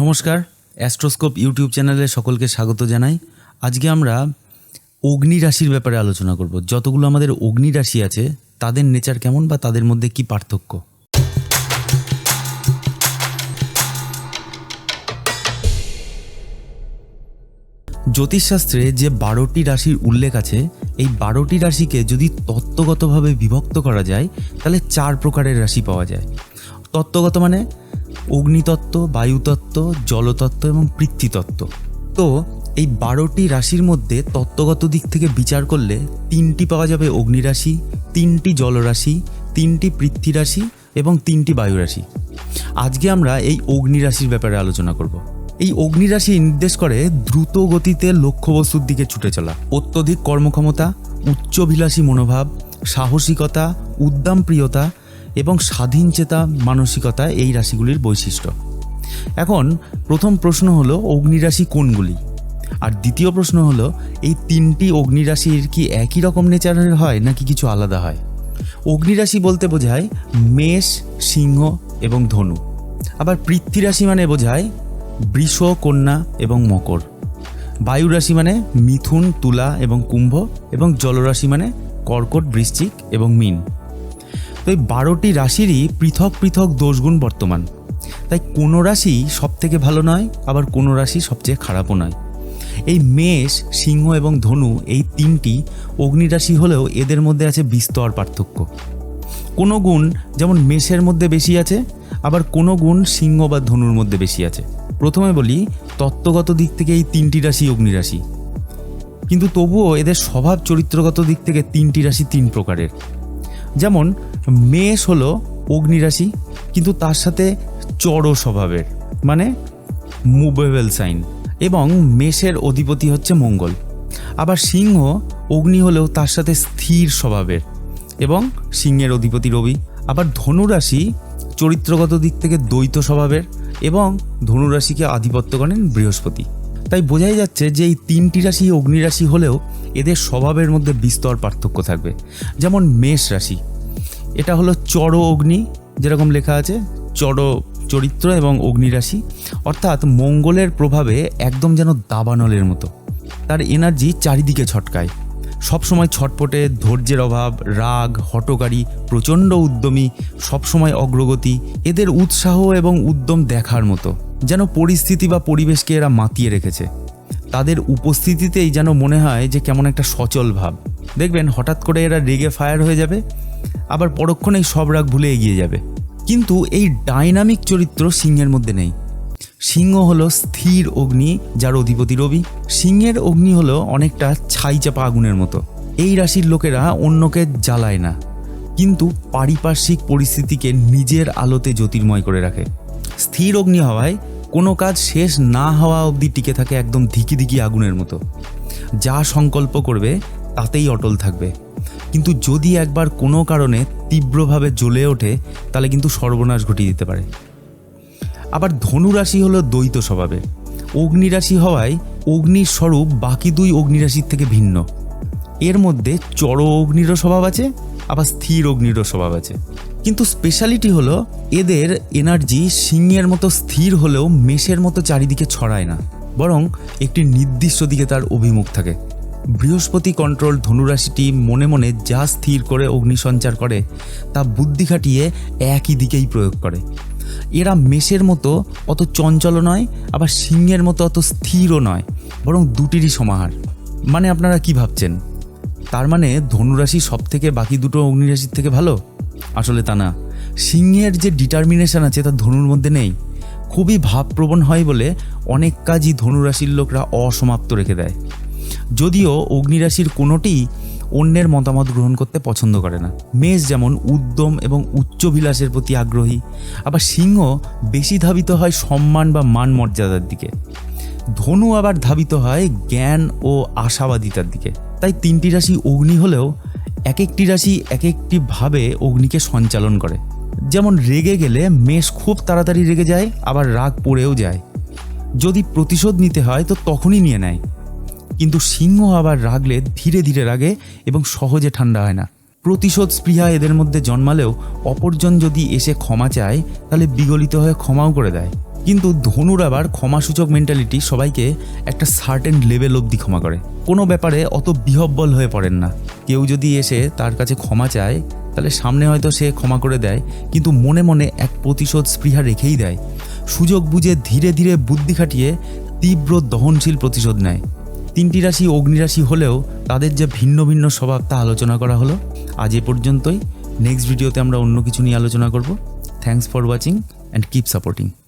নমস্কার, অ্যাস্ট্রোস্কোপ ইউটিউব চ্যানেলে সকলকে স্বাগত জানাই। আজকে আমরা অগ্নি রাশির ব্যাপারে আলোচনা করব। যতগুলো আমাদের অগ্নি রাশি আছে, তাদের নেচার কেমন বা তাদের মধ্যে কি পার্থক্য? জ্যোতিষশাস্ত্রে যে বারোটি রাশির উল্লেখ আছে, এই বারোটি রাশিকে যদি তত্ত্বগতভাবে বিভক্ত করা যায়, তাহলে চার প্রকারের রাশি পাওয়া যায়। তত্ত্বগত মানে অগ্নিতত্ত্ব, বায়ুতত্ত্ব, জলতত্ত্ব এবং পৃথ্বীতত্ত্ব তো এই বারোটি রাশির মধ্যে তত্ত্বগত দিক থেকে বিচার করলে তিনটি পাওয়া যাবে অগ্নিরাশি, তিনটি জলরাশি, তিনটি পৃথ্বী রাশি এবং তিনটি বায়ুরাশি। আজকে আমরা এই অগ্নি রাশির ব্যাপারে আলোচনা করব। এই অগ্নি রাশি নির্দেশ করে দ্রুত গতিতে লক্ষ্যবস্তুর দিকে ছুটে চলা, অত্যধিক কর্মক্ষমতা উচ্চভিলাষী মনোভাব, সাহসিকতা উদ্দাম প্রিয়তা স্বাধীন চেতা মানসিকতা এই রাশিগুলির বৈশিষ্ট্য। এখন প্রথম প্রশ্ন হলো, অগ্নিরাশি কোনগুলি? আর দ্বিতীয় প্রশ্ন হলো, এই তিনটি অগ্নিরাশির কি একই রকম নেচারের হয় নাকি কিছু আলাদা হয়? অগ্নিরাশি বলতে বোঝায় মেষ, সিংহ এবং ধনু। আবার পৃথ্বী রাশি মানে বোঝায় বৃষ, কন্যা এবং মকর। বায়ু রাশি মানে মিথুন, তুলা এবং কুম্ভ এবং জলরাশি মানে কর্কট, বৃশ্চিক এবং মিন। এই বারোটি রাশিরই পৃথক পৃথক দোষগুণ বর্তমান। তাই কোনো রাশি সব থেকে ভালো নয়, আবার কোনো রাশি সবচেয়ে খারাপও নয়। এই মেষ, সিংহ এবং ধনু এই তিনটি অগ্নিরাশি হলেও এদের মধ্যে আছে বিস্তর পার্থক্য। কোনো গুণ যেমন মেষের মধ্যে বেশি আছে, আবার কোনো গুণ সিংহ বা ধনুর মধ্যে বেশি আছে। প্রথমে বলি, তত্ত্বগত দিক থেকে এই তিনটি রাশি অগ্নিরাশি কিন্তু তবুও এদের স্বভাব চরিত্রগত দিক থেকে তিনটি রাশি তিন প্রকারের। যেমন, মেষ হলো অগ্নিরাশি, কিন্তু তার সাথে চড় স্বভাবের মানে মুভেবল সাইন, এবং মেষের অধিপতি হচ্ছে মঙ্গল। আবার সিংহ, অগ্নি হলেও তার সাথে স্থির স্বভাবের, এবং সিংহের অধিপতি রবি। আবার ধনুরাশি চরিত্রগত দিক থেকে দ্বৈত স্বভাবের, এবং ধনুরাশিকে আধিপত্য করেন বৃহস্পতি। তাই বোঝাই যাচ্ছে যে এই তিনটি রাশি অগ্নিরাশি হলেও এদের স্বভাবের মধ্যে বিস্তর পার্থক্য থাকবে। যেমন মেষ রাশি এটা হলো চড় অগ্নি, যেরকম লেখা আছে, চড় চরিত্র এবং অগ্নিরাশি। অর্থাৎ মঙ্গলের প্রভাবে একদম যেন দাবানলের মতো। তার এনার্জি চারিদিকে ছটকায়। সবসময় ছটপটে, ধৈর্যের অভাব, রাগ, হটকারী, প্রচণ্ড উদ্যমী, সবসময় অগ্রগতি, এদের উৎসাহ এবং উদ্যম দেখার মতো। যেন পরিস্থিতি বা পরিবেশকে এরা মাতিয়ে রেখেছে। তাদের উপস্থিতিতেই যেন মনে হয় যে কেমন একটা সচল ভাব। দেখবেন হঠাৎ করে এরা রেগে ফায়ার হয়ে যাবে আবার পরক্ষণেই সব রাগ ভুলে এগিয়ে যাবে। কিন্তু এই ডাইনামিক চরিত্র সিংহের মধ্যে নেই। সিংহ হলো স্থির অগ্নি, যার অধিপতি রবি। সিংহের অগ্নি হলো অনেকটা ছাই চাপা আগুনের মতো। এই রাশির লোকেরা অন্যকে জ্বালায় না। কিন্তু পারিপার্শ্বিক পরিস্থিতিকে নিজের আলোতে জ্যোতির্ময় করে রাখে। স্থির অগ্নি হওয়ায় কোনো কাজ শেষ না হওয়া অবধি টিকে থাকে একদম ধিকি ধিকি আগুনের মতো। যা সংকল্প করবে, তাতেই অটল থাকবে। কিন্তু যদি একবার কোনো কারণে তীব্রভাবে জ্বলে ওঠে, তাহলে কিন্তু সর্বনাশ ঘটিয়ে দিতে পারে। আবার ধনুরাশি হলো দ্বৈত স্বভাবে। অগ্নিরাশি হওয়ায় অগ্নির স্বরূপ বাকি দুই অগ্নিরাশির থেকে ভিন্ন। এর মধ্যে চড় অগ্নিরও স্বভাব আছে, আবার স্থির অগ্নিরও স্বভাব আছে। কিন্তু স্পেশালিটি হলো এদের এনার্জি সিংহের মতো স্থির হলেও মেষের মতো চারিদিকে ছড়ায় না, বরং একটি নির্দিষ্ট দিকে তার অভিমুখ থাকে। বৃহস্পতি কন্ট্রোল ধনুরাশিটি মনে মনে যা স্থির করে অগ্নিসঞ্চার করে, তা বুদ্ধি খাটিয়ে একই দিকেই প্রয়োগ করে। এরা মেষের মতো অত চঞ্চল নয়, আবার সিংহের মতো অত স্থিরও নয়, বরং দুটিরই সমাহার। মানে আপনারা কি ভাবছেন? তার মানে ধনুরাশি সব থেকে বাকি দুটো অগ্নিরাশির থেকে ভালো? আসলে তা না। সিংহের যে ডিটারমিনেশন আছে, তা ধনুর মধ্যে নেই। খুবই ভাবপ্রবণ হয় বলে অনেক কাজই ধনুরাশির লোকরা অসমাপ্ত রেখে দেয়। যদিও অগ্নিরাশির কোনোটি অন্যের মতামত গ্রহণ করতে পছন্দ করে না। মেষ যেমন উদ্যম এবং উচ্চবিলাসের প্রতি আগ্রহী, আবার সিংহ বেশি ধাবিত হয় সম্মান বা মান মর্যাদার দিকে। ধনু আবার ধাবিত হয় জ্ঞান ও আশাবাদিতার দিকে। তাই তিনটি রাশি অগ্নি হলেও এক একটি রাশি এক একটি ভাবে অগ্নিকে সঞ্চালন করে। যেমন রেগে গেলে মেষ খুব তাড়াতাড়ি রেগে যায়, আবার রাগ পড়েও যায়। যদি প্রতিশোধ নিতে হয় তো তখনই নিয়ে নেয়। কিন্তু সিংহ আবার রাগলে ধীরে ধীরে রাগে এবং সহজে ঠান্ডা হয় না। প্রতিশোধ স্পৃহা এদের মধ্যে জন্মালেও অপরজন যদি এসে ক্ষমা চায়, তাহলে বিগলিত হয়ে ক্ষমাও করে দেয়। কিন্তু ধনুর আবার ক্ষমাসূচক মেন্টালিটি সবাইকে একটা সার্টেন লেভেল অবধি ক্ষমা করে। কোনো ব্যাপারে অত বিহব্বল হয়ে পড়েন না। কেউ যদি এসে তার কাছে ক্ষমা চায়, তাহলে সামনে হয়তো সে ক্ষমা করে দেয়, কিন্তু মনে মনে এক প্রতিশোধ স্পৃহা রেখেই দেয়। সুযোগ বুঝে ধীরে ধীরে বুদ্ধি খাটিয়ে তীব্র দহনশীল প্রতিশোধ নেয়। তিনটি রাশি অগ্নিরাশি হলেও তাদের যে ভিন্ন ভিন্ন স্বভাব তা আলোচনা করা হলো। আজ এ পর্যন্তই। নেক্সট ভিডিওতে আমরা অন্য কিছু নিয়ে আলোচনা করব। Thanks for watching and keep supporting